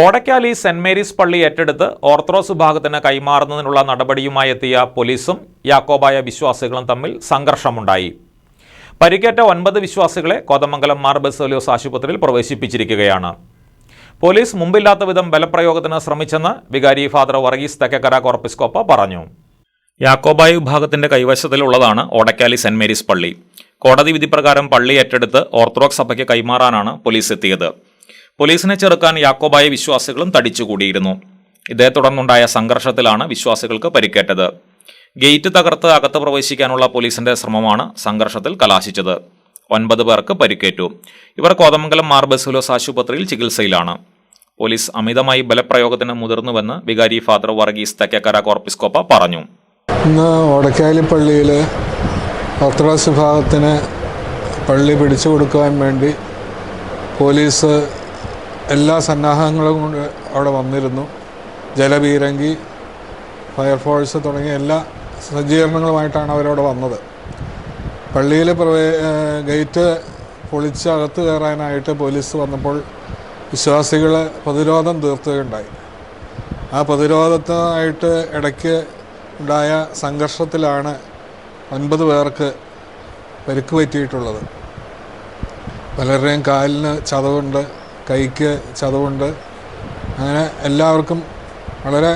Odakkali saint Mary's പള്ളി ഏറ്റെടുത്ത് orthodox വിഭാഗത്തിന് കൈമാറുന്നതിനുള്ള നടപടിയുമായി എത്തിയ പോലീസും യാക്കോബായ വിശ്വാസികളും തമ്മിൽ സംഘർഷമുണ്ടായി. പരിക്കേറ്റ ഒൻപത് വിശ്വാസികളെ കോതമംഗലം മാർ ബസോലിയോസ് ആശുപത്രിയിൽ പ്രവേശിപ്പിച്ചിരിക്കുകയാണ്. പോലീസ് മുമ്പില്ലാത്ത വിധം ബലപ്രയോഗത്തിന് ശ്രമിച്ചെന്ന് വികാരി ഫാദർ വർഗീസ് തെക്കക്കര കോർപ്പിസ്കോപ്പ പറഞ്ഞു. യാക്കോബായ വിഭാഗത്തിന്റെ കൈവശത്തിലുള്ളതാണ് ഓടക്കാലി സെന്റ് മേരീസ് പള്ളി. കോടതി വിധി പ്രകാരം പള്ളി ഏറ്റെടുത്ത് ഓർത്തഡോക്സ് സഭയ്ക്ക് കൈമാറാനാണ് പോലീസ് എത്തിയത്. പോലീസിനെ ചെറുക്കാൻ യാക്കോബായ വിശ്വാസികളും തടിച്ചുകൂടിയിരുന്നു. ഇതേ തുടർന്നുണ്ടായ സംഘർഷത്തിലാണ് വിശ്വാസികൾക്ക് പരിക്കേറ്റത്. ഗേറ്റ് തകർത്ത് അകത്ത് പ്രവേശിക്കാനുള്ള പോലീസിന്റെ ശ്രമമാണ് സംഘർഷത്തിൽ കലാശിച്ചത്. ഒൻപത് പേർക്ക് പരിക്കേറ്റു. ഇവർ കോതമംഗലം മാർ ബസുലോസ് ആശുപത്രിയിൽ ചികിത്സയിലാണ്. പോലീസ് അമിതമായി ബലപ്രയോഗത്തിന് മുതിർന്നുവെന്ന് വികാരി ഫാദർ വർഗീസ് തെക്കേക്കര കോർപ്പിസ്കോപ്പ പറഞ്ഞു. ഇന്ന് വടക്കാലി പള്ളിയിൽ ഓർത്തഡോക്സ് വിഭാഗത്തിന് പള്ളി പിടിച്ചു കൊടുക്കുവാൻ വേണ്ടി പോലീസ് എല്ലാ സന്നാഹങ്ങളും കൊണ്ട് അവിടെ വന്നിരുന്നു. ജലപീരങ്കി ഫയർഫോഴ്സ് തുടങ്ങിയ എല്ലാ സജ്ജീകരണങ്ങളുമായിട്ടാണ് അവരവിടെ വന്നത്. പള്ളിയിൽ പ്രവേ ഗേറ്റ് പൊളിച്ച് അകത്ത് കയറാനായിട്ട് പോലീസ് വന്നപ്പോൾ വിശ്വാസികൾ പ്രതിരോധം തീർത്തുകയുണ്ടായി. ആ പ്രതിരോധത്തിനായിട്ട് ഇടയ്ക്ക് ഉണ്ടായ സംഘർഷത്തിലാണ് ഒൻപത് പേർക്ക് പരിക്ക് പറ്റിയിട്ടുള്ളത്. പലരുടെയും കാലിന് ചതവുണ്ട്. കൈക്ക് ചതവുണ്ട്. അങ്ങനെ എല്ലാവർക്കും വളരെ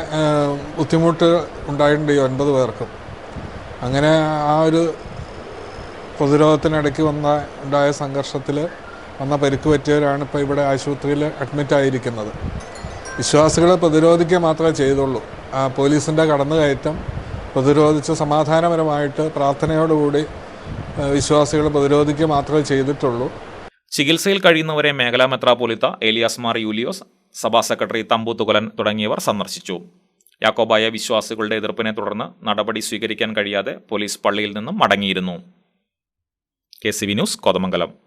ബുദ്ധിമുട്ട് ഉണ്ടായിട്ടുണ്ട് ഈ ഒൻപത് പേർക്കും. അങ്ങനെ ആ ഒരു പ്രതിരോധത്തിനിടയ്ക്ക് വന്ന ഉണ്ടായ സംഘർഷത്തിൽ വന്ന പരിക്ക് പറ്റിയവരാണ് ഇപ്പോൾ ഇവിടെ ആശുപത്രിയിൽ അഡ്മിറ്റ് ആയിരിക്കുന്നത്. വിശ്വാസികളെ പ്രതിരോധിക്കുക മാത്രമേ ചെയ്തുള്ളൂ. ആ പോലീസിന്റെ കടന്നുകയറ്റം പ്രതിരോധിച്ച് സമാധാനപരമായിട്ട് പ്രാർത്ഥനയോടുകൂടി വിശ്വാസികളെ പ്രതിരോധിക്കുക മാത്രമേ ചെയ്തിട്ടുള്ളൂ. ചികിത്സയിൽ കഴിയുന്നവരെ മേഖലാ മെത്രാപോലിത്ത ഏലിയാസ് മാർ യൂലിയോസ് സഭാ സെക്രട്ടറി തമ്പു തുകലൻ തുടങ്ങിയവർ സന്ദർശിച്ചു. യാക്കോബായ വിശ്വാസികളുടെ എതിർപ്പിനെ തുടർന്ന് നടപടി സ്വീകരിക്കാൻ കഴിയാതെ പോലീസ് പള്ളിയിൽ നിന്നും മടങ്ങിയിരുന്നു. K C V news Kothamangalam.